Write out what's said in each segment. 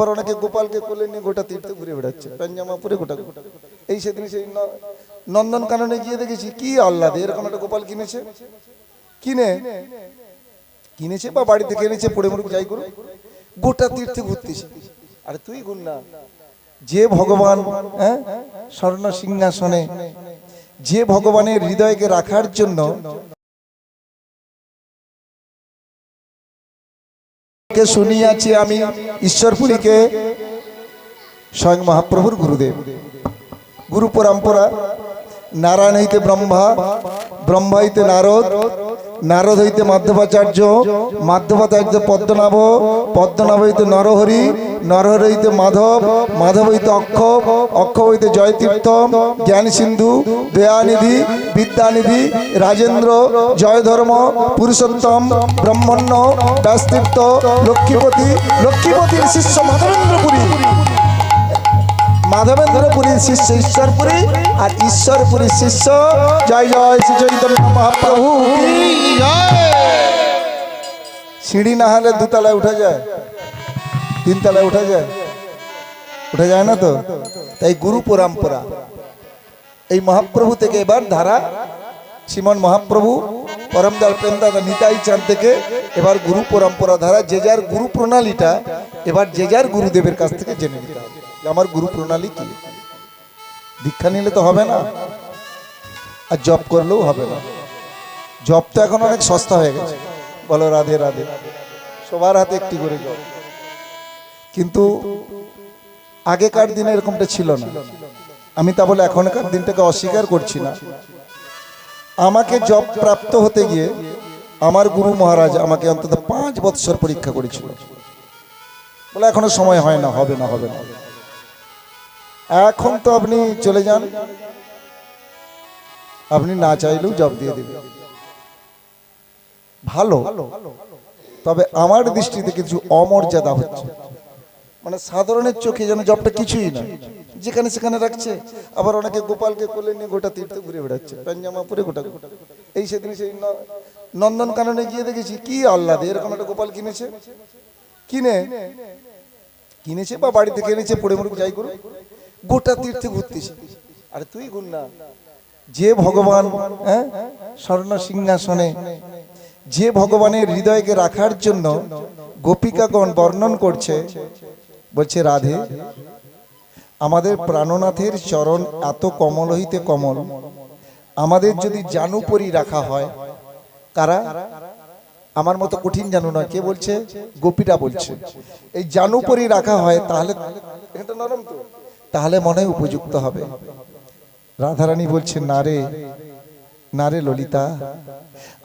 আবার অনেকে গোপালকে কোলে নিয়ে গোটা তীর্থ ঘুরে বেড়াচ্ছে, পাঞ্জামা পরে গোটা এই সেদিন সেই নন্দন কাননে গিয়ে দেখেছি, কি আল্লাহ এরকম একটা গোপাল কিনেছে। কিনে, কিনেছে বা বাড়ি থেকে এনেছে, পড়ে মরুক, যাই করুক। গোটা তীর্থে ঘুরতেছে আরে তুই না যে ভগবান হ্যাঁ স্বর্ণ সিংহাসনে, যে ভগবানের হৃদয়কে রাখার জন্য কে শুনিয়াছি আমি ঈশ্বরপুরীকে? স্বয়ং মহাপ্রভুর গুরুদেব। গুরু পরম্পরা নারায়ণ হইতে ব্রহ্মা ব্রহ্মা হইতে নারদ নারদ হইতে মাধবাচার্য মাধবাচার্য পদ্মনাভ পদ্মনাভ হইতে নরহরি নরহরি হইতে মাধব মাধব হইতে অক্ষব অক্ষব হইতে জয়তীর্থ জ্ঞান সিন্ধু, দয়ানিধি, বিদ্যানিধি, রাজেন্দ্র, জয়ধর্ম, পুরুষোত্তম, ব্রহ্মণ্য, ব্যাসতীর্থ, লক্ষ্মীপতি, লক্ষ্মীপতির শিষ্য মাধবেন্দ্রপুরী মাধবেন্দ্রপুরীর শিষ্য ঈশ্বরপুরী আর ঈশ্বরপুরীর শিষ্য। জয় জয় শ্রী চৈতন্য মহাপ্রভু। সিঁড়ি না হলে দুতলায় উঠা যায়, তিনতলায় উঠা যায় উঠা যায় না তো? তাই গুরু পরম্পরা। এই মহাপ্রভু থেকে এবার ধারা শ্রীমন মহাপ্রভু পরমদার প্রেমদাদা নিতাই চাঁদ থেকে এবার গুরু পরম্পরা ধারা, যে যার গুরু প্রণালীটা এবার যে যার গুরুদেবের কাছ থেকে জেনে নিতে আমার গুরু প্রণালী কি? দীক্ষা নিলে তো হবে না। আর জব করলেও হবে না। জব তো এখন অনেক সস্তা হয়ে গেছে। বলো, রাধে রাধে। সবার হাতে একটি করে জব কিন্তু আগেকার দিনে এরকমটা ছিল না। আমি তা বলে এখনকার দিনটাকে অস্বীকার করছি না। আমাকে জব প্রাপ্ত হতে গিয়ে আমার গুরু মহারাজ আমাকে অন্তত পাঁচ বৎসর পরীক্ষা করেছিল। বলে এখনও সময় হয় না, হবে না হবে না। এখন তো আপনি চলে যান। আপনি না চাইলেও জব দিয়ে দেবেন। ভালো। তবে আমার দৃষ্টিতে কিছু অমর্যাদা হচ্ছে। মানে সাধারণের চোখে যেন জবটা কিছুই না। যেখানে সেখানে রাখছে, আবার অনেকে গোপালকে কোলে নিয়ে গোটা তীর্থ ঘুরে বেড়াচ্ছে পাঞ্জামা পরে গোটা গোটা। এই সেদিন সেই ন- নন্দন কাননে গিয়ে দেখেছি, কি আল্লাহ এরকম একটা গোপাল কিনেছে। কিনে কিনেছে বা বাড়িতে থেকে এনেছে পড়ে মরুক যাই করুক, গোটা তীর্থে ঘুরতেছে। আরে তুই গুণ না যে ভগবান হ্যাঁ স্বর্ণ সিংহাসনে, যে ভগবানের হৃদয়কে রাখার জন্য গোপিকাগণ বর্ণন করছে, বলছে, রাধে, আমাদের প্রাণনাথের চরণ এত কমল হইতে কমল। আমাদের যদি জানুপরি রাখা হয়, কারা? আমার মতো কঠিন জানু নয়। কে বলছে? গোপীরা বলছে। এই জানুপরি রাখা হয়, তাহলে তাহলে মনে উপযুক্ত হবে। রাধারানী বলছে না রে, না ললিতা,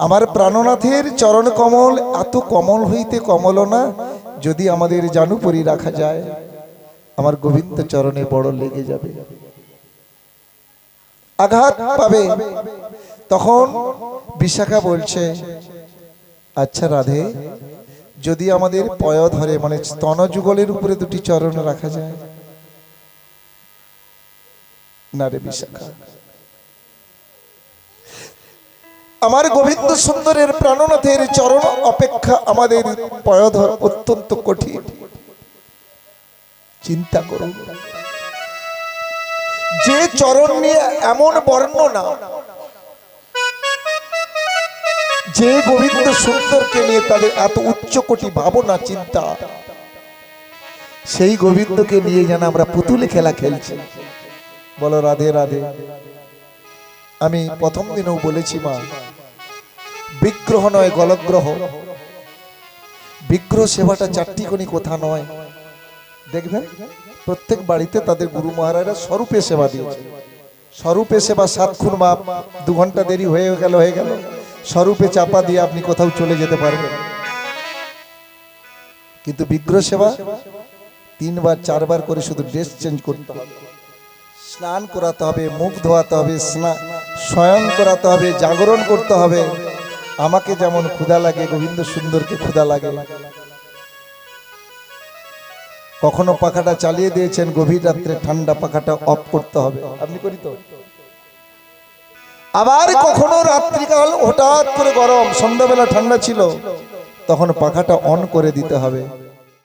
আমার প্রাণনাথের চরণ কমল, এত কমল হইতে কমল না, যদি আমাদের জানুপরি রাখা যায়, আমার গোবিন্দ চরণে বড় লেগে যাবে। আঘাত পাবে। তখন বিশাখা বলছে আচ্ছা রাধে। যদি আমাদের পয় ধরে মানে স্তন যুগলের উপরে দুটি চরণ রাখা যায়। না রে বিশাখা। আমার গোবিন্দ সুন্দরের প্রাণনাথের চরণ অপেক্ষা আমাদের পয়ধর অত্যন্ত কঠিন। চিন্তা করুন। যে চরণ নিয়ে এমন বর্ণনা যে গোবিন্দ সুন্দরকে নিয়ে তাদের এত উচ্চ কোটি ভাবনা, চিন্তা, সেই গোবিন্দকে নিয়ে যেন আমরা পুতুলে খেলা খেলছি। বলো, রাধে রাধে। আমি প্রথম দিনেও বলেছি, মা, বিগ্রহ নয়, গলগ্রহ। বিগ্রহ সেবাটা চারটি কোনি কথা নয়। দেখবেন, প্রত্যেক বাড়িতে তাদের গুরু মহারাজরা স্বরূপে সেবা দিয়েছে। স্বরূপে সেবা সাত খুন মাপ, দু ঘণ্টা দেরি হয়ে গেল হয়ে গেল। স্বরূপে চাপা দিয়ে আপনি কোথাও চলে যেতে পারবেন। কিন্তু বিগ্রহ সেবা তিনবার, চারবার করে শুধু ড্রেস চেঞ্জ করতে হবে। স্নান করাতে হবে, মুখ ধোয়াতে হবে স্নান স্বয়ং করাতে হবে, জাগরণ করতে হবে। আমাকে যেমন ক্ষুধা লাগে, গোবিন্দ সুন্দরকে ক্ষুধা লাগে। কখনো পাখাটা চালিয়ে দিয়েছেন, গভীর রাত্রে ঠান্ডা পাখাটা অফ করতে হবে। আপনি করি তো? আবার কখনো রাত্রিকাল হঠাৎ করে গরম, সন্ধ্যাবেলা ঠান্ডা ছিল, তখন পাখাটা অন করে দিতে হবে।